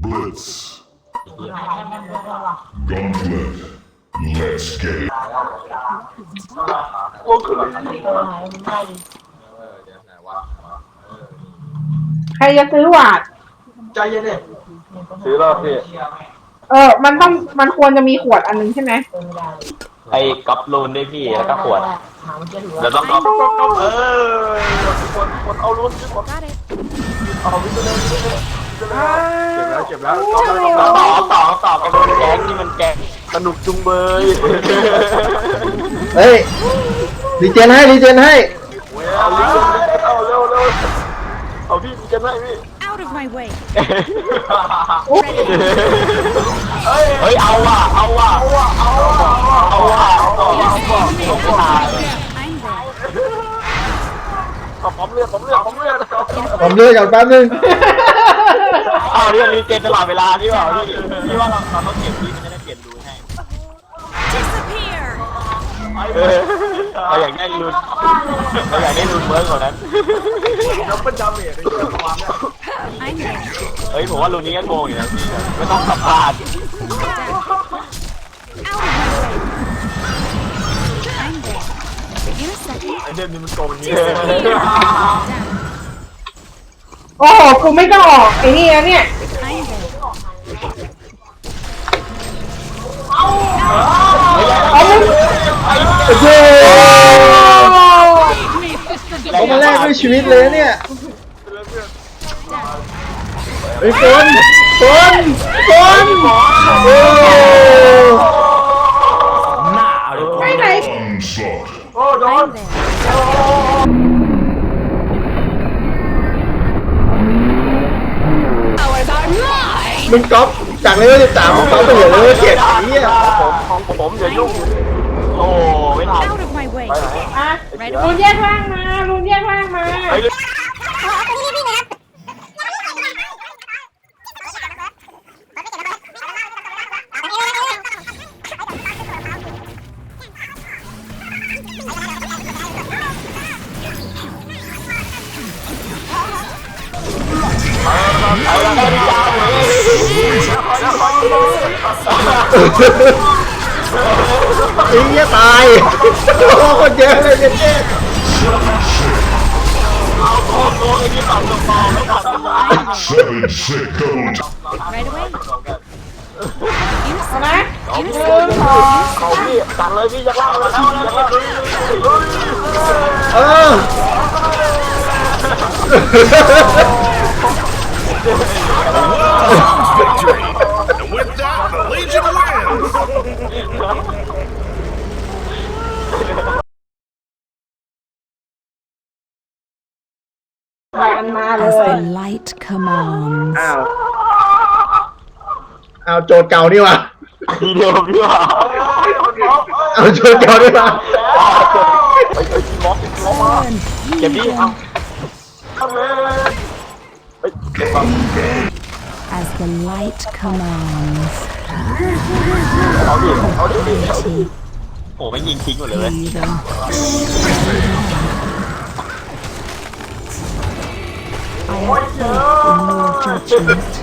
Blitz. Gauntlet. Let's get it. เออเดี๋ยวไหนวะใครจะซื้อหวาด ใจเย็นดิซื้อรอบพี่ เออ มันต้อง มันควรจะมีขวดอันนึงใช่ไหมไอ้ก๊อปลูนด้วยพี่แล้วก็ขวดเดี๋ยวต้องก๊อปก๊อปก๊อปเออคนคนเอาลุ้นคน Got it. เอาวิ่งไปเลยวิ่งไปเลยอ้า เก็บแล้วเก็บแล้ววก๊อปแล้วก๊อปแล้วต่อต่อต่อกันเป็นแก๊งที่มันแก๊งสนุกจุงเบยเฮ้ยรีเจนให้รีเจนให้เอาลิ้นเอาเร็วเร็วเอาพี่จะได้พี่ Out of my way. เฮ้ยเอาว่ะเอาว่ะเอาว่ะเอาว่ะเอาว่ะเอาว่ะ I'm there. เอาผมเลือดผมเลือดผมเลือดผมเลือกก่อนแป๊บนึง อ้าเรื่องรีเจนตลอดเวลานี่เปล่าพี่พี่ว่าเราเราต้องเก็บพี่มันจะได้เปลี่ยนรูให้ Disappear. เออเราอยากได้รูนเราอยากได้รูนเวิร์กกว่านั้นแล้วเป็นดาเมจในเรื่องความเนี่ย I'm here. เฮ้ยผมว่ารูนนี้ก็โกงอยู่นะพี่ไม่ต้องสัมภาษณ์ Out of my way. I'm there. In a second. ไอเดมนี่มันโกงนี้ Disappear. Down. โอ้โหกูไม่ต้องออกไอ้นี่นะเนี่ยเอามึงโอ้เขามาแลกด้วยชีวิตเลยเนี่ยเฮ้ยคนคนคนโอ้ไปไหน Onslaught. โมึงก๊อปจากเลเวลสิบสามมึงก๊อปไปเหลือเลเวลเจ็ดไอ้เหี้ยผมของผมอย่ายุ่ง โอ้ไม่ทัน Out of my way. ไปไหน อะรุนแยกล่างมารุนแยกล่างมา ไปเลยไอ้เหี้ยตายโอ้คนเยอะเลยเนี่ยเจ๊ Seven sick double. Right away. In a เอานะ second. In ห a นึ่ง second. สองเอาพี่สั่งเลยพี่จะล่างเลยจะล่างเลยเออ ไปกันมาเล As ย the light commands. อ้าวเอาโจทย์เก่านี่วะทีเดียวพี่ว่าเอาโจทย์เก่านี่วะ Burn เก็บดิเอา as the light commands. โอ้ไม่ยิงทิ้งหมดเลยเว้ย Be I am full of immortal truth.